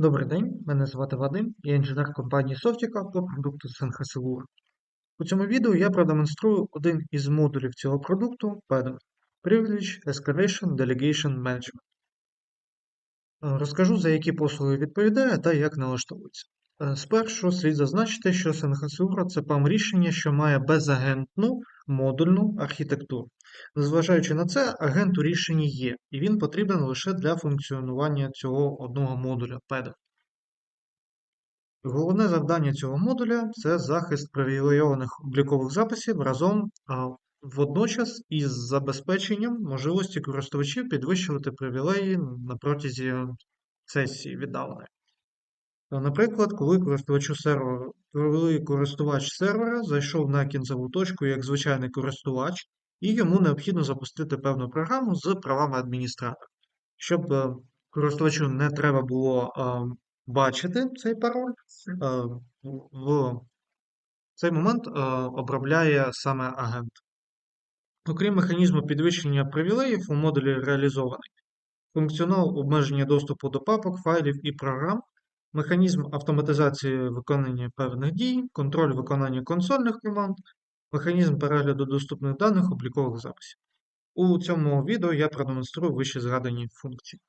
Добрий день, мене звати Вадим, я інженер компанії Softica по продукту Synhasellure. У цьому відео я продемонструю один із модулів цього продукту PEDM Privilege Escalation Delegation Management. Е, Розкажу, за які послуги відповідає та як налаштовується. Е, Спершу слід зазначити, що Synhasellure – це PAM рішення, що має безагентну модульну архітектуру. Незважаючи на це, агент у рішенні є, і він потрібен лише для функціонування цього одного модуля PEDM. Головне завдання цього модуля це захист привілейованих облікових записів разом водночас із забезпеченням можливості користувачів підвищувати привілеї на протязі сесії віддаленої. Наприклад, коли користувачу серверу, коли користувач сервера зайшов на кінцеву точку як звичайний користувач, і йому необхідно запустити певну програму з правами адміністратора. Щоб е, користувачу не треба було е, бачити цей пароль, е, в цей момент обробляє саме агент. Окрім механізму підвищення привілеїв у модулі реалізований функціонал обмеження доступу до папок, файлів і програм, механізм автоматизації виконання певних дій, контроль виконання консольних команд, механізм перегляду доступних даних облікових записів. У цьому відео я продемонструю вище згадані функції.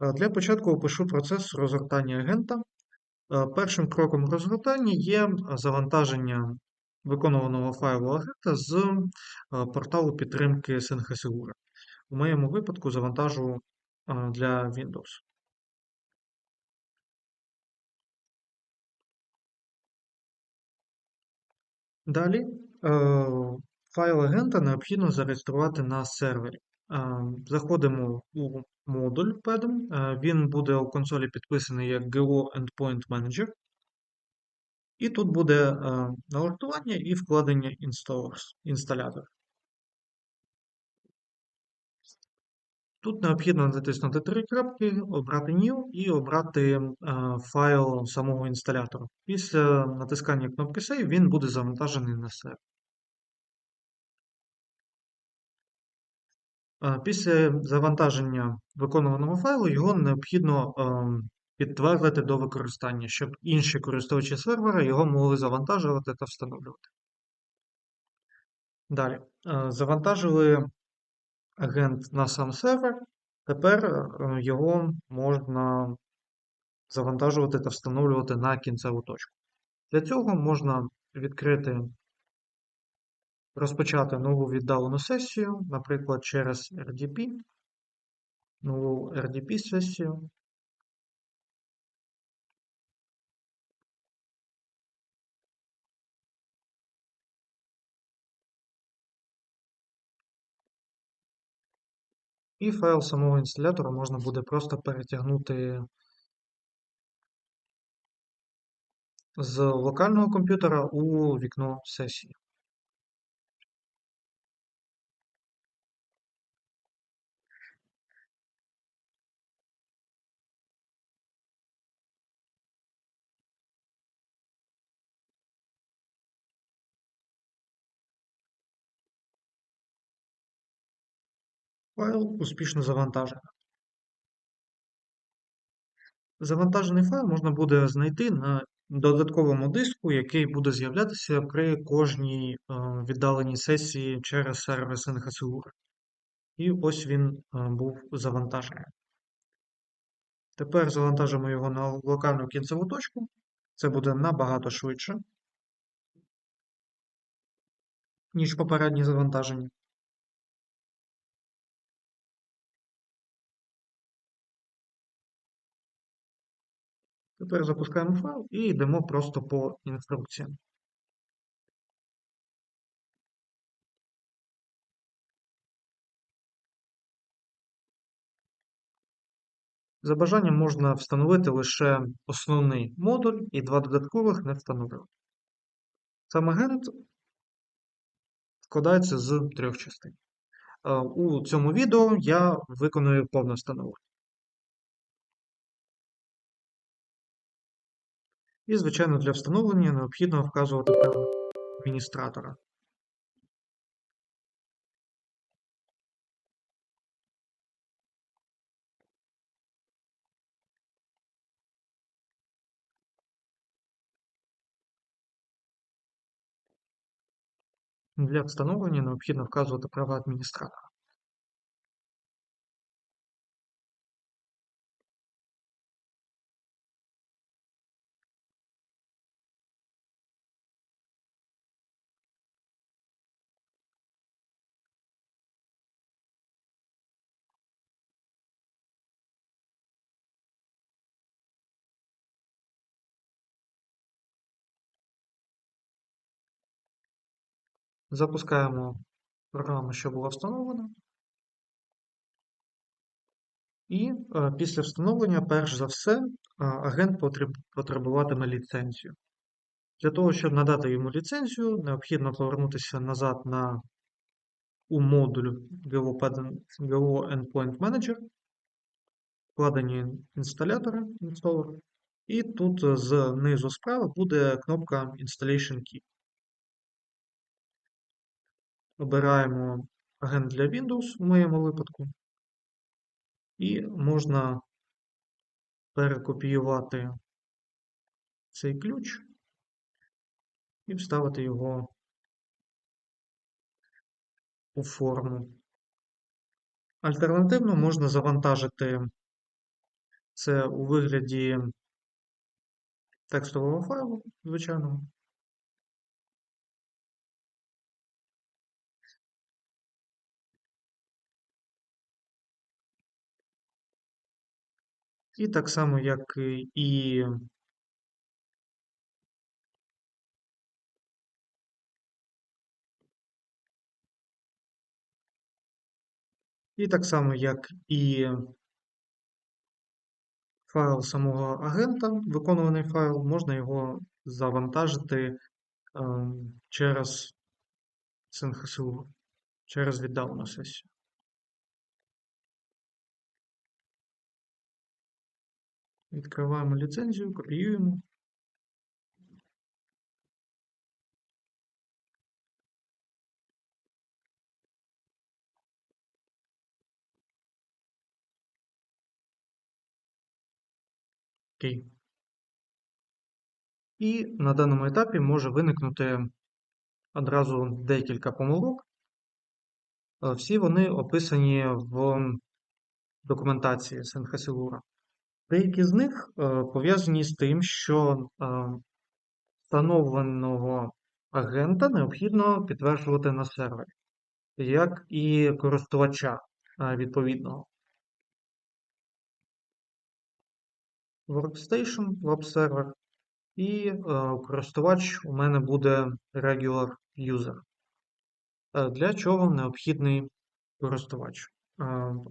Е, Для початку опишу процес розгортання агента. Е, Першим кроком розгортання є завантаження виконуваного файлу агента з е, порталу підтримки Synhasellure. У моєму випадку завантажу е, для Windows. Далі е, файл агента необхідно зареєструвати на сервері. Е, Заходимо у модуль PEDM. Е, Він буде у консолі підписаний як GO Endpoint Manager. І тут буде е, налаштування і вкладення installers, інсталятор. Тут необхідно натиснути три крапки, обрати New і обрати е, файл самого інсталятора. Після натискання кнопки Save він буде завантажений на сервер. Після завантаження виконуваного файлу його необхідно е, підтвердити до використання, щоб інші користувачі сервера його могли завантажувати та встановлювати. Далі. Е, Завантажили агент на сам сервер. Тепер е, його можна завантажувати та встановлювати на кінцеву точку. Для цього можна відкрити, розпочати нову віддалену сесію, наприклад, через RDP, нову RDP-сесію. І файл самого інсталятора можна буде просто перетягнути з локального комп'ютера у вікно сесії. Файл успішно завантажено. Завантажений файл можна буде знайти на додатковому диску, який буде з'являтися при кожній е, віддаленій сесії через сервер Synhasellure. І ось він е, був завантажений. Тепер завантажимо його на локальну кінцеву точку. Це буде набагато швидше, ніж попереднє завантаження. Тепер запускаємо файл і йдемо просто по інструкціям. За бажанням можна встановити лише основний модуль і два додаткових не встановлювати. Сам агент складається з трьох частин. Е, У цьому відео я виконую повне встановлення. І, звичайно, для встановлення необхідно вказувати право адміністратора. Для встановлення необхідно вказувати права адміністратора. Запускаємо програму, що була встановлена. І е, після встановлення, перш за все, е, агент потреб, потребуватиме ліцензію. Для того, щоб надати йому ліцензію, необхідно повернутися назад на у модуль Pattern- Endpoint Manager, вкладені інсталятори, installer, і тут е, знизу справа буде кнопка Installation Key. Обираємо агент для Windows у моєму випадку. І можна перекопіювати цей ключ і вставити його у форму. Альтернативно можна завантажити це у вигляді текстового файлу, звичайного. І так само, як і І так само, як і файл самого агента, виконуваний файл, можна його завантажити ем, через SyncHSU, через віддалену сесію. Відкриваємо ліцензію, копіюємо. Окей. І на даному етапі може виникнути одразу декілька помилок. Е, Всі вони описані в документації Синхасилура. Деякі з них е, пов'язані з тим, що е, встановленого агента необхідно підтверджувати на сервері, як і користувача е, відповідного. Workstation, веб-сервер, і е, користувач у мене буде regular user. Для чого необхідний користувач?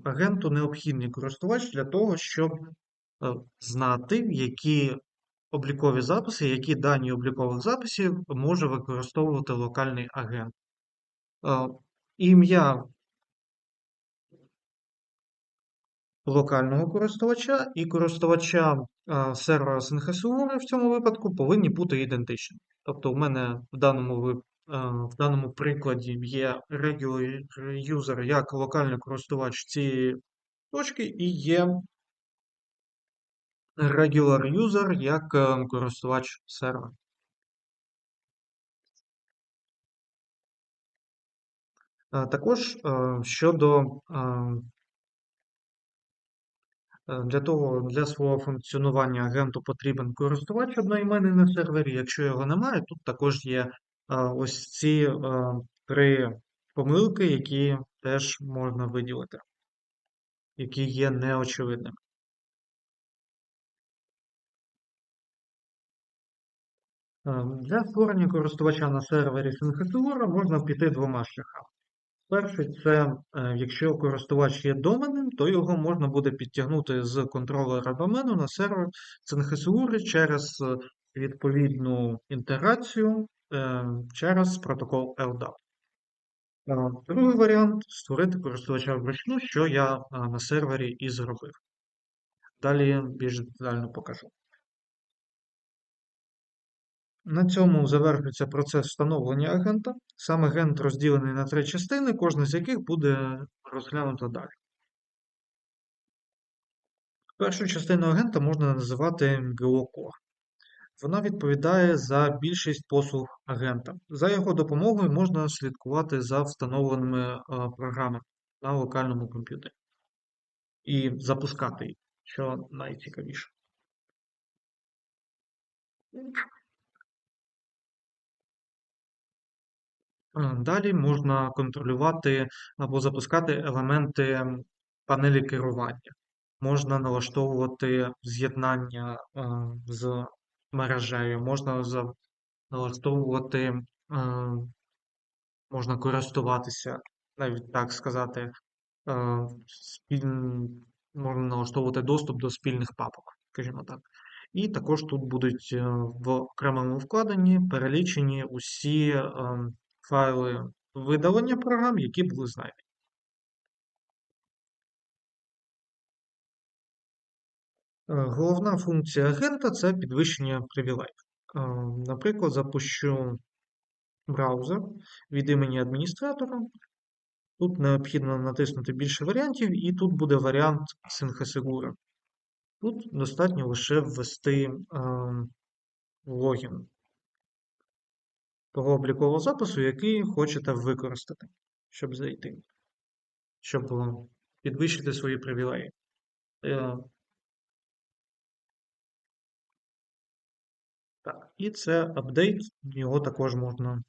Агенту необхідний користувач для того, щоб знати, які облікові записи, які дані облікових записів може використовувати локальний агент. Е, Ім'я локального користувача і користувача сервера SNHSUR в цьому випадку повинні бути ідентичні. Тобто, в мене в даному в даному прикладі є regular user як локальний користувач цієї точки, і є regular user як е, користувач сервера. Також е, щодо е, Е, Для того, для свого функціонування агенту потрібен користувач одноіменний на сервері. Якщо його немає, тут також є е, ось ці е, три помилки, які теж можна виділити, які є неочевидними. Для створення користувача на сервері Synchrotour можна піти двома шляхами. Перший це, е, якщо користувач є доменним, то його можна буде підтягнути з контролера домену на сервер CNHSUR через е, відповідну інтеграцію е, через протокол LDAP. Е, Другий варіант створити користувача вручну, що я е, на сервері і зробив. Далі більш детально покажу. На цьому завершується процес встановлення агента. Сам агент розділений на три частини, кожна з яких буде розглянута далі. Першу частину агента можна називати GeoCore. Вона відповідає за більшість послуг агента. За його допомогою можна слідкувати за встановленими е, програмами на локальному комп'ютері і запускати їх, що найцікавіше. Далі можна контролювати або запускати елементи панелі керування. Можна налаштовувати з'єднання е, з мережею, можна налаштовувати, е, можна користуватися, навіть так сказати, е, спіль- можна налаштовувати доступ до спільних папок, скажімо так. І також тут будуть е, в окремому вкладенні перелічені усі е, файли видалення програм, які були знайдені. Е, Головна функція агента це підвищення привілеїв. Е, Наприклад, запущу браузер від імені адміністратора. Тут необхідно натиснути більше варіантів, і тут буде варіант Синхасигура. Тут достатньо лише ввести е, логін того облікового запису, який хочете використати, щоб зайти, щоб е, підвищити свої привілеї. Е, Так, і це апдейт, його також можна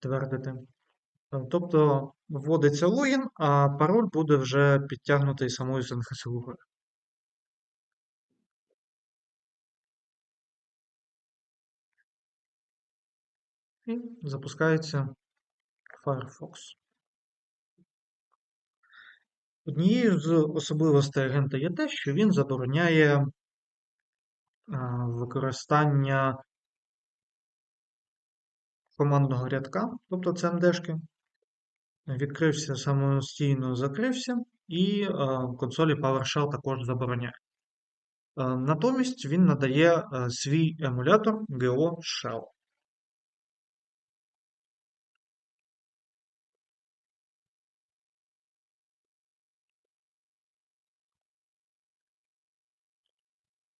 твердити. Е, Тобто вводиться логін, а пароль буде вже підтягнутий самою Синхасигурою. І запускається Firefox. Однією з особливостей агента є те, що він забороняє використання командного рядка, тобто CMD-шки. Відкрився самостійно, закрився, і а, консолі PowerShell також забороняє. Натомість він надає свій емулятор GO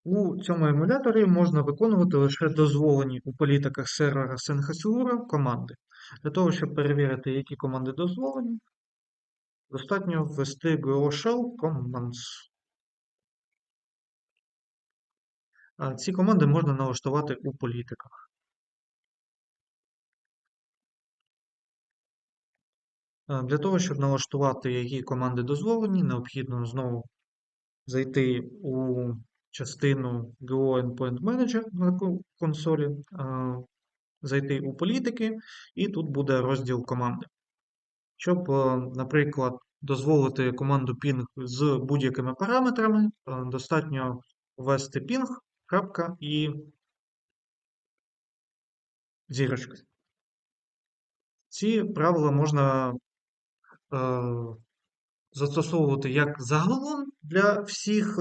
У цьому емуляторі можна виконувати лише дозволені у політиках сервера Synhasura команди. Для того, щоб перевірити, які команди дозволені, достатньо ввести GoShell Commands. Ці команди можна налаштувати у політиках. Для того, щоб налаштувати, які команди дозволені, необхідно знову зайти у частину GO Endpoint Manager на консолі, зайти у політики, і тут буде розділ команди. Щоб, е, наприклад, дозволити команду ping з будь-якими параметрами, е, достатньо ввести ping, крапка і зірочка. Ці правила можна е, застосовувати як загалом для всіх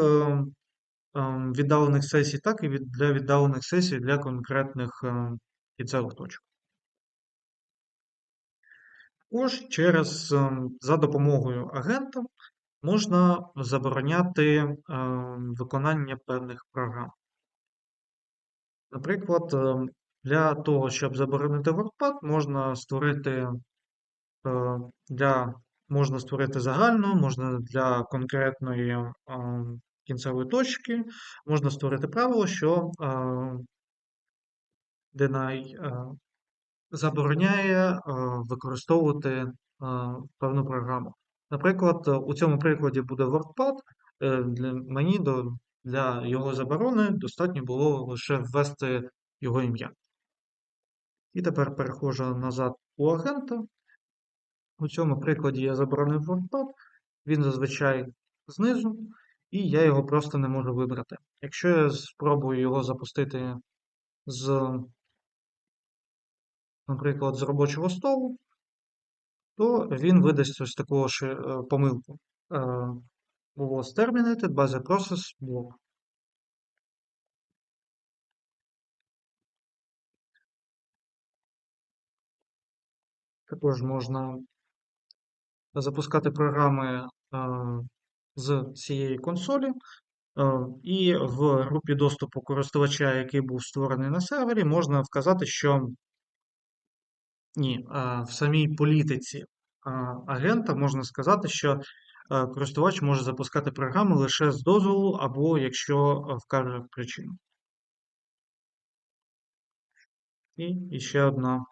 віддалених сесій, так і для віддалених сесій для конкретних кінцевих точок. Також через е, за допомогою агента можна забороняти виконання певних програм. Наприклад, для того, щоб заборонити WordPad, можна створити е, для можна створити загально, можна для конкретної кінцевої точки, можна створити правило, що Deny забороняє використовувати певну програму. Наприклад, у цьому прикладі буде WordPad. Е, Для мені до, для його заборони достатньо було лише ввести його ім'я. І тепер переходжу назад у агента. У цьому прикладі я заборонив WordPad, він зазвичай знизу, і я його просто не можу вибрати. Якщо я спробую його запустити з, наприклад, з робочого столу, то він видасть ось таку ж е, помилку. Was terminated by the process block. Також можна запускати програми е, з цієї консолі, е, і в групі доступу користувача, який був створений на сервері, можна вказати, що ні, в самій політиці агента можна сказати, що е, користувач може запускати програму лише з дозволу, або якщо е, вкаже причину. І ще одна.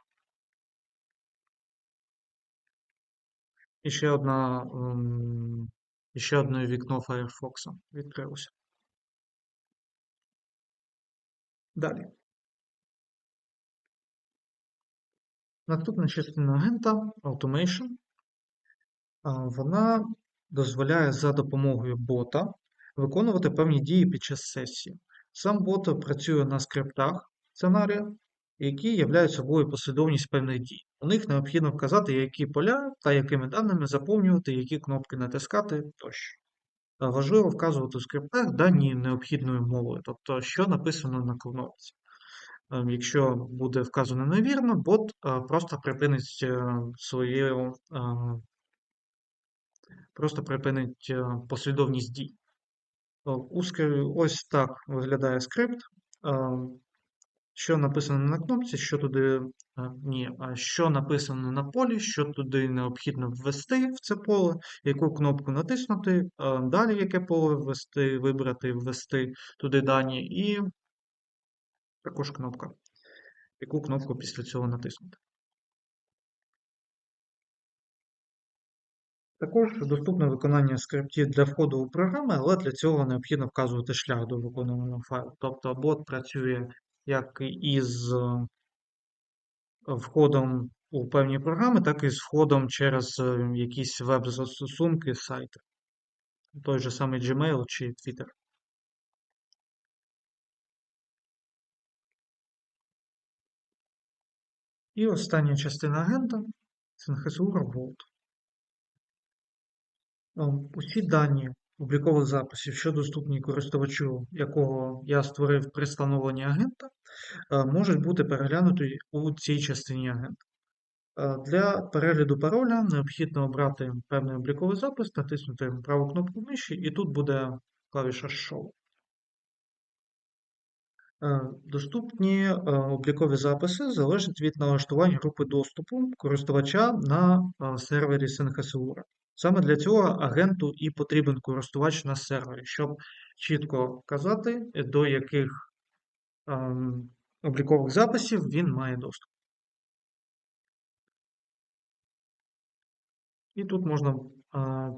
І ще одна, ем, ще одне вікно Firefox відкрилося. Далі. Наступна частина агента Automation. Вона дозволяє за допомогою бота виконувати певні дії під час сесії. Сам бот працює на скриптах сценарія, які являють собою послідовність певних дій. У них необхідно вказати, які поля та якими даними заповнювати, які кнопки натискати тощо. Важливо вказувати у скриптах дані необхідною мовою, тобто, що написано на кнопці. Ем, якщо буде вказано невірно, бот е, просто припинить е, свою е, просто припинить послідовність дій. Ось так виглядає скрипт. Що написано на кнопці, що туди ні, а що написано на полі, що туди необхідно ввести в це поле, яку кнопку натиснути, далі яке поле ввести, вибрати, ввести туди дані, і також кнопка. Яку кнопку після цього натиснути. Також доступне виконання скриптів для входу у програми, але для цього необхідно вказувати шлях до виконуваного файлу. Тобто бот працює як із е, входом у певні програми, так і з входом через е, якісь веб-застосунки, сайти. Той же самий Gmail чи Twitter. І остання частина агента синхезура Vault. Ем, усі дані облікових записів, що доступні користувачу, якого я створив при встановленні агента, е, можуть бути переглянуті у цій частині агента. Е, для перегляду пароля необхідно обрати певний обліковий запис, натиснути праву кнопку миші, і тут буде клавіша Show. Е, доступні е, облікові записи залежать від налаштувань групи доступу користувача на е, сервері SyncHSUR. Саме для цього агенту і потрібен користувач на сервері, щоб чітко казати, до яких облікових записів він має доступ. І тут можна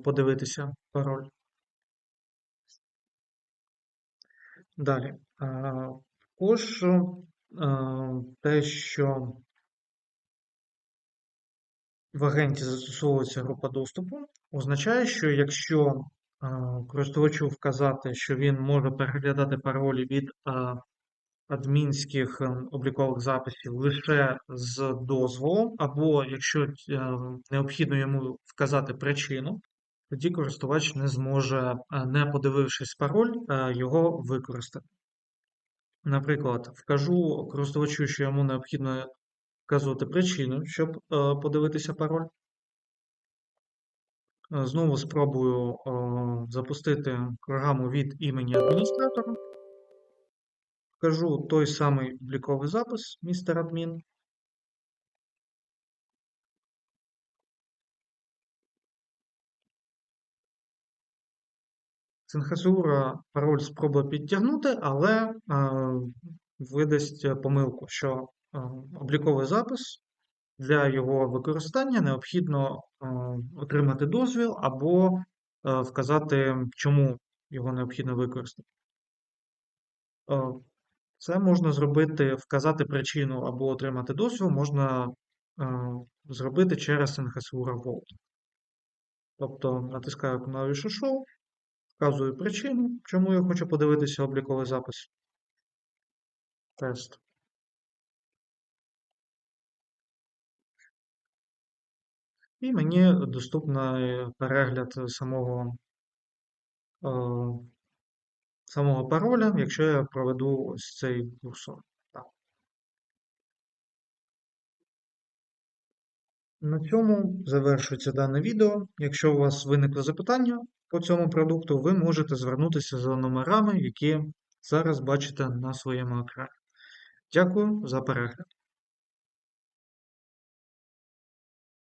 подивитися пароль. Далі. Також е, те, що в агенті застосовується група доступу, означає, що якщо е, користувачу вказати, що він може переглядати паролі від е, адмінських облікових записів лише з дозволом, або якщо необхідно йому вказати причину, тоді користувач не зможе, не подивившись пароль, його використати. Наприклад, вкажу користувачу, що йому необхідно вказувати причину, щоб е, подивитися пароль. Е, знову спробую е, запустити програму від імені адміністратора. Вкажу той самий обліковий запис, містер адмін. Синхасура пароль спробує підтягнути, але е, видасть помилку, що е, обліковий запис для його використання необхідно е, отримати дозвіл або вказати, чому його необхідно використати. Це можна зробити, вказати причину або отримати дозвіл, можна зробити через Синхасура Vault. Тобто натискаю клавішу Show, Вказую причину, чому я хочу подивитися обліковий запис. Тест. І мені доступний перегляд самого е, самого пароля, якщо я проведу ось цей курсор. Так. На цьому завершується дане відео. Якщо у вас виникли запитання, по цьому продукту, ви можете звернутися за номерами, які зараз бачите на своєму екрані. Дякую за перегляд.